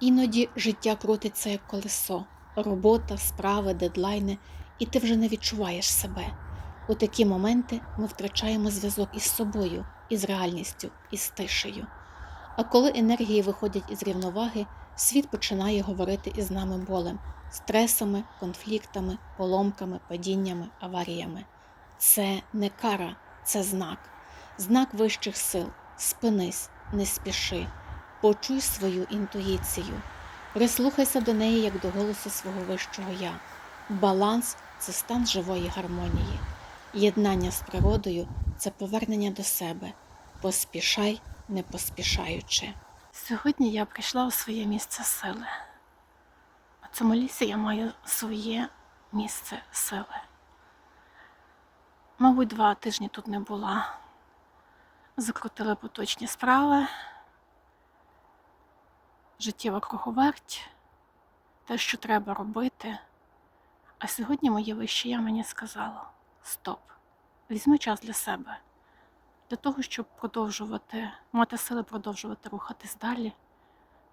Іноді життя крутиться як колесо, робота, справи, дедлайни, і ти вже не відчуваєш себе. У такі моменти ми втрачаємо зв'язок із собою, із реальністю, із тишею. А коли енергії виходять із рівноваги, світ починає говорити із нами болем, стресами, конфліктами, поломками, падіннями, аваріями. Це не кара, це знак, знак вищих сил. Спинись, не спіши, почуй свою інтуїцію, прислухайся до неї як до голосу свого вищого я. Баланс це стан живої гармонії. Єднання з природою це повернення до себе. Поспішай, не поспішаючи. Сьогодні я прийшла у своє місце сили. У цьому лісі я маю своє місце сили. Мабуть, два тижні тут не була. Закрутили поточні справи, життєва круговерть, те, що треба робити. А сьогодні моє вище я мені сказало: стоп, візьми час для себе, для того, щоб продовжувати, мати сили продовжувати рухатись далі,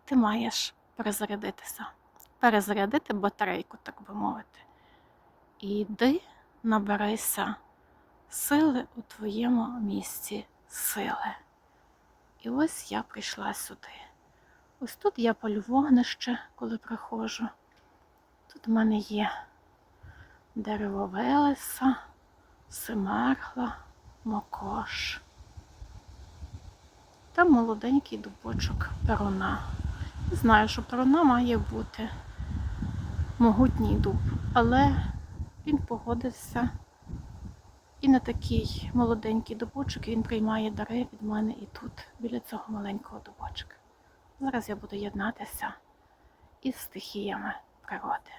ти маєш перезарядитися, перезарядити батарейку, так би мовити. І йди, наберися сили у твоєму місці сили. І ось я прийшла сюди. Ось тут я палю вогнище, коли приходжу. Тут в мене є дерево Велеса, Семерла, Мокош. Там молоденький дубочок перуна. Знаю, що перуна має бути могутній дуб, але він погодився. І на такий молоденький дубочок він приймає дари від мене і тут, біля цього маленького дубочка. Зараз я буду єднатися із стихіями природи.